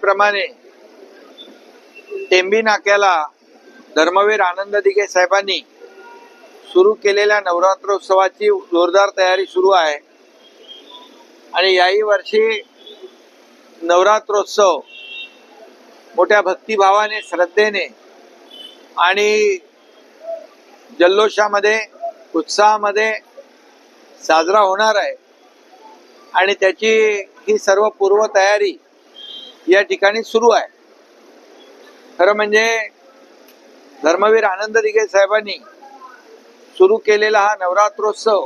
प्रमाणे टेंबी नाक्याला धर्मवीर आनंद दिघे साहेबांनी सुरू केलेल्या नवरात्रोत्सवाची जोरदार तयारी सुरू आहे. आणि याही वर्षी नवरात्रोत्सव मोठ्या भक्तिभावाने श्रद्धेने आणि जल्लोषामध्ये उत्साहामध्ये साजरा होणार आहे. आणि त्याची ही सर्व पूर्वतयारी या ठिकाणी सुरू आहे. खरं म्हणजे धर्मवीर आनंद दिघे साहेबांनी सुरू केलेला हा नवरात्रोत्सव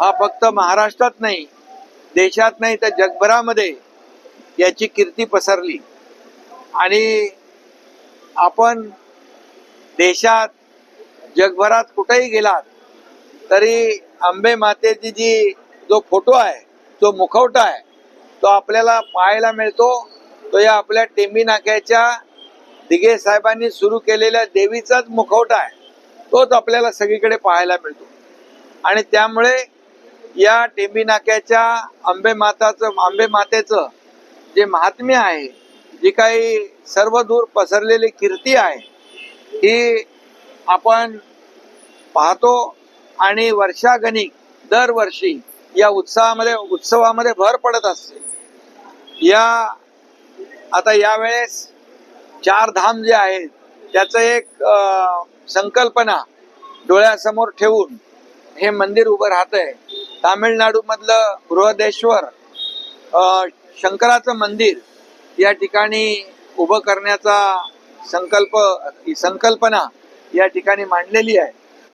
हा फक्त महाराष्ट्रात नाही देशात नाही तर जगभरामध्ये याची कीर्ती पसरली. आणि आपण देशात जगभरात कुठेही गेलात तरी आंबे मातेची जी जो फोटो आहे जो मुखवटा आहे तो आपल्याला पाहायला मिळतो. तो या आपल्या टेंबी नाक्याच्या दिघे साहेबांनी सुरू केलेल्या देवीचाच मुखवटा आहे. तोच आपल्याला सगळीकडे पाहायला मिळतो. आणि त्यामुळे या टेंबी नाक्याच्या आंबे माताचं आंबे मातेचं जे महात्म्य आहे जी काही सर्व दूर पसरलेली कीर्ती आहे ही आपण पाहतो आणि वर्षागणिक दरवर्षी या उत्साहामध्ये उत्सवामध्ये भर पडत असते. या आता यावेळेस चार धाम जे आहेत त्याचं एक संकल्पना डोळ्यासमोर ठेवून हे मंदिर उभं राहत आहे तामिळनाडू बृहदेश्वर अं, शंकराचं मंदिर या ठिकाणी उभं करण्याचा संकल्प ही संकल्पना या ठिकाणी मांडलेली आहे.